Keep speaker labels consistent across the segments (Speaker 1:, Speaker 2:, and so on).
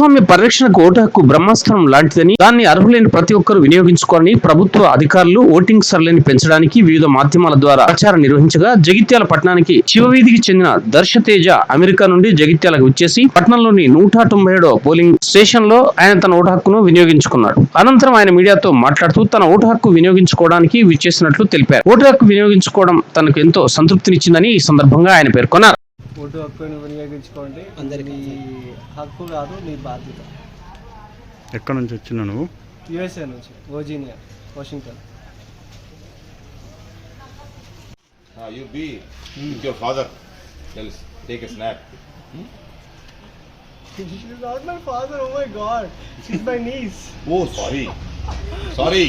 Speaker 1: భూస్వామ్య పరిరక్షణకు ఓటు హక్కు బ్రహ్మాస్త్రం లాంటిదని దాన్ని అర్హులైన ప్రతి ఒక్కరూ వినియోగించుకోవాలని ప్రభుత్వ అధికారులు ఓటింగ్ సరళిని పెంచడానికి వివిధ మాధ్యమాల ద్వారా ప్రచారం నిర్వహించగా జగిత్యాల పట్టణానికి శివవీధికి చెందిన దర్శతేజ అమెరికా నుండి జగిత్యాలకు వచ్చేసి పట్టణంలోని నూట తొంభై ఏడో పోలింగ్ స్టేషన్లో ఆయన తన ఓటు హక్కును వినియోగించుకున్నాడు అనంతరం ఆయన మీడియాతో మాట్లాడుతూ తన ఓటు హక్కు వినియోగించుకోవడానికి విచ్చేసినట్లు తెలిపారు. ఓటు హక్కు వినియోగించుకోవడం తనకు ఎంతో సంతృప్తినిచ్చిందని ఈ సందర్భంగా ఆయన పేర్కొన్నారు.
Speaker 2: ఓటు హక్కుని వినియోగించుకోండి.
Speaker 3: అందరికీ
Speaker 2: హక్కు కాదు నీ బాధ్యత.
Speaker 4: ఎక్కడ నుంచి వచ్చిన నువ్వు?
Speaker 2: యుఎస్ఏ నుంచి Virginia Washington you be father tells take a
Speaker 5: snap father oh my
Speaker 4: niece oh sorry
Speaker 2: sorry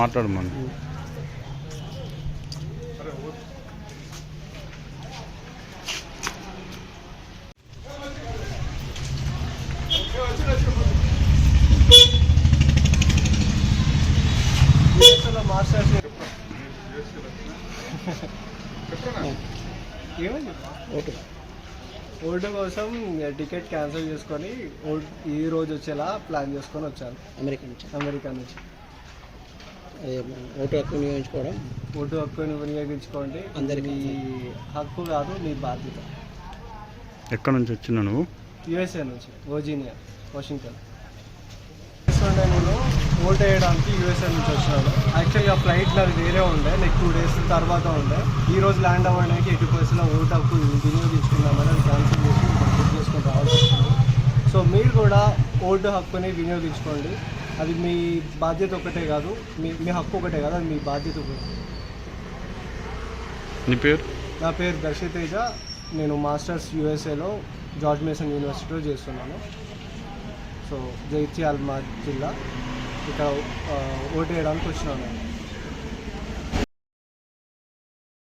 Speaker 2: మాట్లాడమని ఏమని
Speaker 3: ఓటు
Speaker 2: ఓటు కోసం టికెట్ క్యాన్సిల్ చేసుకొని ఓట్ ఈ రోజు వచ్చేలా ప్లాన్ చేసుకొని వచ్చాను
Speaker 3: అమెరికా నుంచి.
Speaker 2: అమెరికా నుంచి.
Speaker 3: ఓటు హక్కు వినియోగించుకోవడం?
Speaker 2: ఓటు హక్కుని వినియోగించుకోండి.
Speaker 3: అందరికీ.
Speaker 2: హక్కు కాదు మీ బాధ్యత.
Speaker 4: ఎక్కడి నుంచి వచ్చినావు నువ్వు?
Speaker 2: యుఎస్ఏ నుంచి వర్జీనియా వాషింగ్టన్. నేను ఓట్ వేయడానికి యూఎస్ఏ నుంచి వచ్చినాను యాక్చువల్గా ఫ్లైట్ నాది వేరే ఉండే లైక్ టూ డేస్ తర్వాత ఉండే. ఈ రోజు ల్యాండ్ అవ్వడానికి ఎయిటీ పర్సెంట్ ఓట్ హక్కు వినియోగించుకున్నామని అది క్యాన్సిల్ చేసి బుక్ చేసుకొని రావాల్సి వచ్చింది సో మీరు కూడా ఓటు హక్కుని వినియోగించుకోండి. అది మీ బాధ్యత ఒకటే కాదు మీ మీ హక్కు ఒకటే కాదు అది మీ బాధ్యత ఒకటి.
Speaker 4: నీ పేరు?
Speaker 2: నా పేరు దర్శితేజ నేను మాస్టర్స్ యూఎస్ఏలో జార్జ్ మేసన్ యూనివర్సిటీలో చేస్తున్నాను. సో జైత్యాల మా జిల్లా. ఇక్కడ ఆ, ఓటు వేయడానికి వచ్చినాను నేను